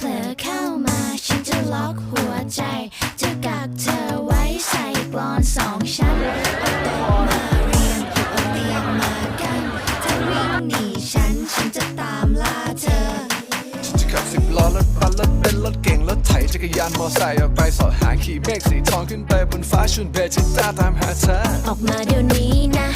ผลอเข้ามาฉันจะล็อกหัวใจ จะกักเธอไว้ใส่กลอนสองชั้นเอาแตมาเรียงเอาเรียงมากันเธอวิ่งหนีฉัน ฉันจะตามล่าเธอ ฉันจะขับสิบล้อรถบัสรถเบนรถเก่งรถไถจักรยานมอไซค์ออกไปสอดหาขี่เมฆสีทองขึ้นไปบนฟ้าชุนเบจิต้าตามหาเธอ ออกมาเดี๋ยวนี้นะ